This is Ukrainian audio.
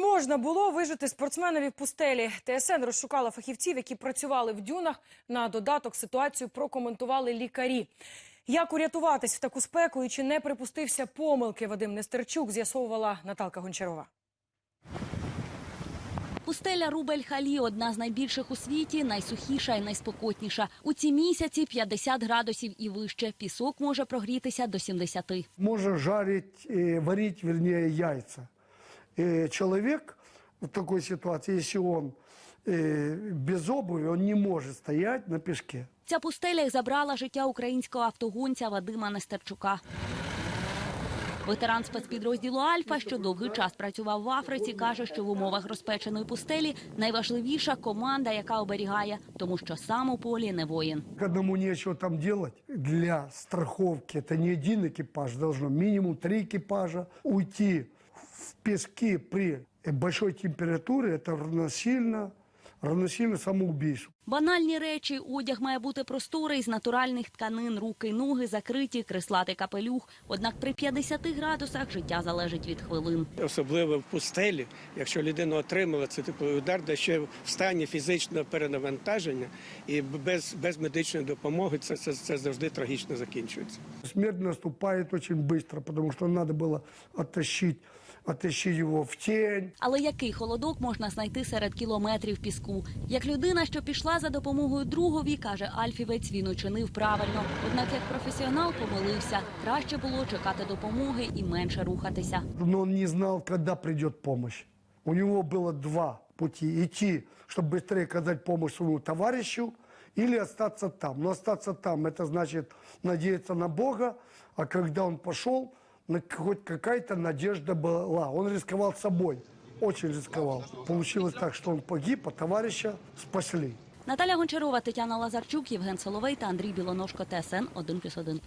можна було вижити спортсменові в пустелі? ТСН розшукала фахівців, які працювали в дюнах. На додаток ситуацію прокоментували лікарі. Як урятуватись в таку спеку і чи не припустився помилки Вадим Нестерчук, з'ясовувала Наталка Гончарова. Пустеля Рубель-Халі – одна з найбільших у світі, найсухіша і найспокотніша. У ці місяці 50 градусів і вище. Пісок може прогрітися до 70. Можно жарить, э, варить, вернее, яйца. Э, человек в такой ситуации, если он э, без обуви, он не может стоять на песке. Ця пустеля й забрала життя українського автогонця Вадима Нестерчука. Ветеран спецпідрозділу Альфа, що довгий час працював в Африці, каже, що в умовах розпеченої пустелі найважливіша команда, яка оберігає, тому що сам у полі не воїн. К одному нечего там делать. Для страховки это не один экипаж, должно минимум три экипажа. Уйти в пески при большой температуре, это равносильно, равносильно самоубийству. Банальні речі, одяг має бути просторий з натуральних тканин, руки й ноги закриті, креслатий капелюх. Однак при 50 градусах життя залежить від хвилин. особливо в пустелі, якщо людина отримала це типовий удар, де ще в стані фізичного перенавантаження і без, без медичної допомоги це, це, це завжди трагічно закінчується. Смерть наступает очень быстро, потому что надо было оттащить, оттащить его в тень. Але який холодок можна знайти серед кілометрів піску? Як людина, що пішла за допомогою другові, каже Альфівець, він учинив правильно. Однак як професіонал помилився. Краще було чекати допомоги і менше рухатися. но он не знал, когда придет помощь. У него было два пути. Идти, чтобы быстрее оказать помощь своему товарищу, или остаться там. Но остаться там, это значит надеяться на Бога, а когда он пошел, на- хоть какая-то надежда была. Он рисковал собой, очень рисковал. Получилось так, что он погиб, а товарища спасли. Наталя Гончарова, Тетяна Лазарчук, Євген Соловей та Андрій Білоножко. ТСН 1+,1.